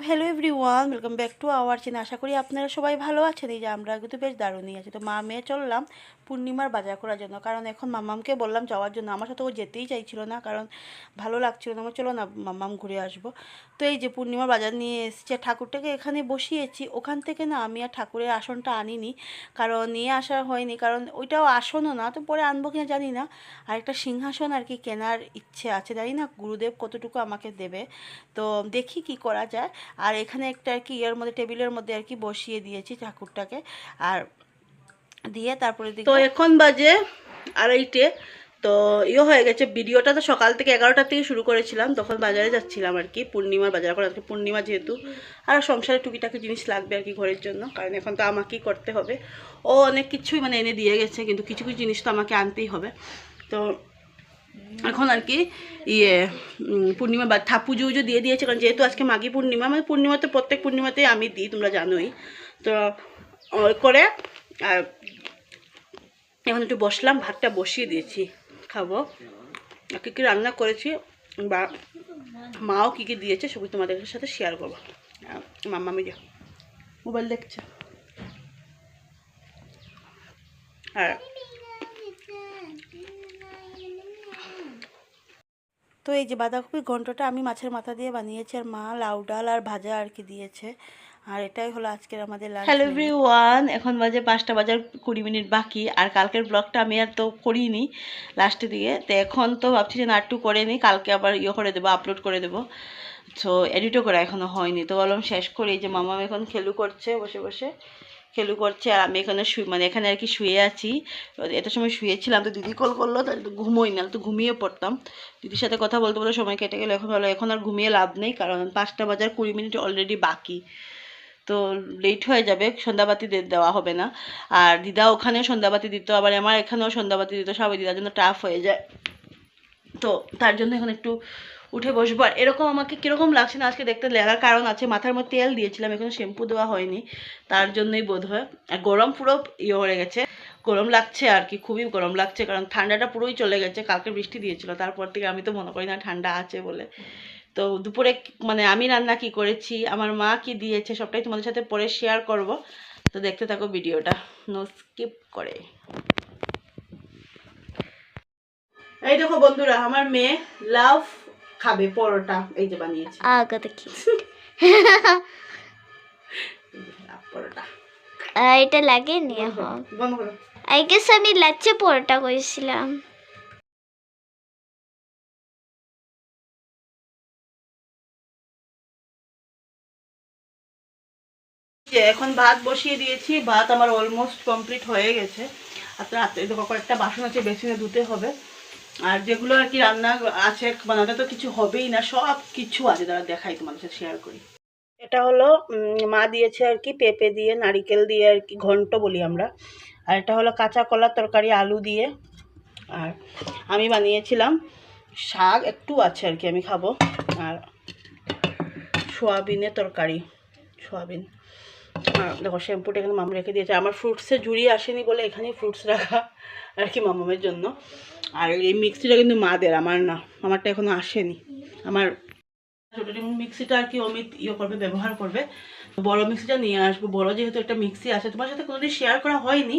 তো hello everyone welcome back to our channel আশা করি আপনারা সবাই ভালো আছেন। এই যে আমরা কিন্তু বেশ দারুণই আছি। তো মা মেয়ে চললাম পূর্ণিমার বাজার করার জন্য। কারণ এখন মামামকে বললাম যাওয়ার জন্য। আমার সাথে ও যেতেই চাইছিল না, কারণ ভালো লাগছিল না। চলো না, মামাম ঘুরে আসব। তো এই যে পূর্ণিমার বাজার নিয়ে এসছে, ঠাকুরটাকে এখানে বসিয়েছি। ওখান থেকে না আমি আর ঠাকুরের আসনটা আনিনি, কারণ নিয়ে আসা হয়নি। কারণ ওইটাও আসনও না, তো পরে আনব কিনা জানি না। আর একটা সিংহাসন আর কি কেনার ইচ্ছে আছে। জানি না, গুরুদেব কতটুকু আমাকে দেবে। তো দেখি কি করা যায়। আর এখানে একটা আর কি ইয়ের মধ্যে, টেবিলের মধ্যে আর কি বসিয়ে দিয়েছি ঠাকুরটাকে। আর দিয়ে তারপরে তো এখন বাজে আড়াইটে। তো ইয়ে হয়ে গেছে, ভিডিওটা তো সকাল থেকে এগারোটার থেকে শুরু করেছিলাম, তখন বাজারে যাচ্ছিলাম আর কি, পূর্ণিমার বাজার করে আজকে পূর্ণিমা যেহেতু। আর সংসারে টুকিটাকি জিনিস লাগবে আর কি ঘরের জন্য, কারণ এখন তো আমাকেই করতে হবে। ও অনেক কিছুই মানে এনে দিয়ে গেছে, কিন্তু কিছু কিছু জিনিস তো আমাকে আনতেই হবে। তো এখন আর কি ইয়ে পূর্ণিমা বা পুজো উজো দিয়ে দিয়েছে, কারণ যেহেতু আজকে মাঘী পূর্ণিমা মানে পূর্ণিমাতে প্রত্যেক পূর্ণিমাতেই আমি দিই, তোমরা জানোই। তো করে, আর এখন একটু বসলাম, ভাতটা বসিয়ে দিয়েছি, খাব। কী কী রান্না করেছি, বা মাও কী কী দিয়েছে সবই তোমাদের সাথে শেয়ার করব। মাম্মা মিডিয়া মোবাইল দেখছে। আর তো এই যে বাঁধাকপির ঘন্টটা আমি মাছের মাথা দিয়ে বানিয়েছি আর মা লাউ ডাল আর ভাজা আর কি দিয়েছে। আর এটাই হলো আজকের আমাদের হ্যালো এভরিওয়ান এখন বাজে পাঁচটা বাজার কুড়ি মিনিট বাকি আর কালকের ব্লগটা আমি আর তো করিনি লাস্টের দিকে তো এখন তো ভাবছি যে না একটু করে নিই কালকে আবার ইয়ে করে দেবো আপলোড করে দেবো। তো এডিটও করা এখনও হয়নি। তো বললাম শেষ করি এই যে মামা এখন খেলু করছে বসে বসে। খেলু করছে আর আমি এখানে শুই মানে এখানে আর কি শুয়ে আছি। এত সময় শুয়েছিলাম, তো দিদি কল করল, তাহলে তো ঘুমোই না, তো ঘুমিয়ে পড়তাম। দিদির সাথে কথা বলতে বলতে সময় কেটে গেলে, এখন এখন আর ঘুমিয়ে লাভ নেই, কারণ পাঁচটা বাজার কুড়ি মিনিট অলরেডি বাকি। তো লেট হয়ে যাবে, সন্ধ্যাবাতি দেওয়া হবে না। আর দিদা ওখানে সন্ধ্যাবাতি দিত, আবার আমার এখানেও সন্ধ্যাবাতি দিত, সবাই দিদার জন্য টাফ হয়ে যায়। তো তার জন্য এখন একটু উঠে বসবো। আর এরকম আমাকে কীরকম লাগছে না আজকে দেখতে লাগার কারণ আছে, মাথার মধ্যে তেল দিয়েছিলাম, এখন শ্যাম্পু দেওয়া হয়নি, তার জন্যই বোধ হয় আর গরম পুরো ইয়ে হয়ে গেছে, গরম লাগছে আর কি, খুবই গরম লাগছে, কারণ ঠান্ডাটা পুরোই চলে গেছে, কালকে বৃষ্টি দিয়েছিল, তারপর থেকে আমি তো মনে করি না ঠান্ডা আছে বলে। তো দুপুরে মানে আমি রান্না কি করেছি, আমার মা কি দিয়েছে, সবটাই তোমাদের সাথে পরে শেয়ার করব। তো দেখতে থাকো ভিডিওটা, নো স্কিপ করে। এই দেখো বন্ধুরা আমার মেয়ে লাভ খাবে পরোটা। এই যে বানিয়েছে। আগে দেখি। পরোটা। এটা বন্ধ করো। আই গেস আমি লাচ্চে পরোটা করেছিলাম। এখন ভাত বসিয়ে দিয়েছি ভাত আমার অলমোস্ট কমপ্লিট হয়ে গেছে। আর তো রাত্রে দেখো কয়েকটা বাসন আছে বেসিনে ধুতে হবে। আর যেগুলো আর কি রান্না আছে বানাতে, তো কিছু হবেই না, সব কিছু আছে তারা দেখাই তোমাদের সাথে শেয়ার করি। এটা হলো মা দিয়েছে আর কি, পেঁপে দিয়ে, নারিকেল দিয়ে আর কি, ঘন্ট বলি আমরা। আর এটা হলো কাঁচা কলার তরকারি, আলু দিয়ে। আর আমি বানিয়েছিলাম শাক, একটু আছে আর কি, আমি খাব। আর সোয়াবিনের তরকারি, সোয়াবিন। দেখো, শ্যাম্পুটা এখানে মাম রেখে দিয়েছে। আমার ফ্রুটসে ঝুড়ি আসেনি বলে এখানেই ফ্রুটস রাখা আর কি মামামের জন্য। আর এই মিক্সিটা কিন্তু মাদের, আমার না। আমারটা এখনও আসেনি। আমার ছোটো মিক্সিটা আর কি অমিত ইয়ে করবে, ব্যবহার করবে। বড় মিক্সিটা নিয়ে আসব। বড় যেহেতু একটা মিক্সি আছে, তোমার সাথে কোনোদিন শেয়ার করা হয়নি,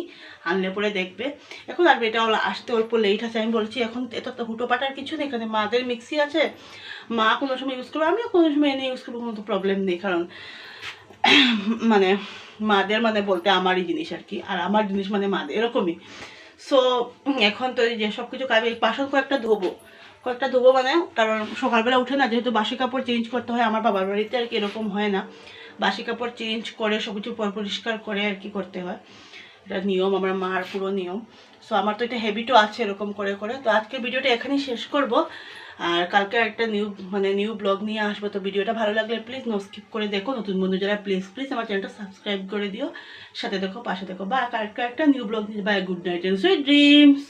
আনলে পরে দেখবে। এখন আর এটা আসতে অল্প লেট আছে, আমি বলছি, এখন এত তো হুটো পাটার কিছু নেই, এখানে মাদের মিক্সি আছে। মা কোনো সময় ইউজ করবে, আমিও কোনো সময় এনে ইউজ করব, কোনো তো প্রবলেম নেই, কারণ মানে মাদের মানে বলতে আমারই জিনিস আর কি, আর আমার জিনিস মানে মাদের এরকমই। সো এখন তো যে সব কিছু কাজ বাসন কয়েকটা ধোবো। কয়েকটা ধোবো মানে কারণ সকালবেলা উঠে না, যেহেতু বাসি কাপড় চেঞ্জ করতে হয়, আমার বাবার বাড়িতে আর কি এরকম হয় না। বাসি কাপড় চেঞ্জ করে সব কিছু পর- পরিষ্কার করে আর কি করতে হয়। এটা নিয়ম, আমার মার পুরো নিয়ম। সো আমার তো এটা হ্যাবিটও আছে এরকম করে করে। তো আজকে ভিডিওটা এখানেই শেষ করব। আর কালকে একটা নিউ মানে নিউ ব্লগ নিয়ে আসব। তো ভিডিওটা ভালো লাগলে প্লিজ নো স্কিপ করে দেখো। নতুন বন্ধু যারা প্লিজ প্লিজ আমার চ্যানেলটা সাবস্ক্রাইব করে দিও। সাথে দেখো, পাশে দেখো। বা কালকে একটা নিউ ব্লগ নিয়ে bye good night and sweet dreams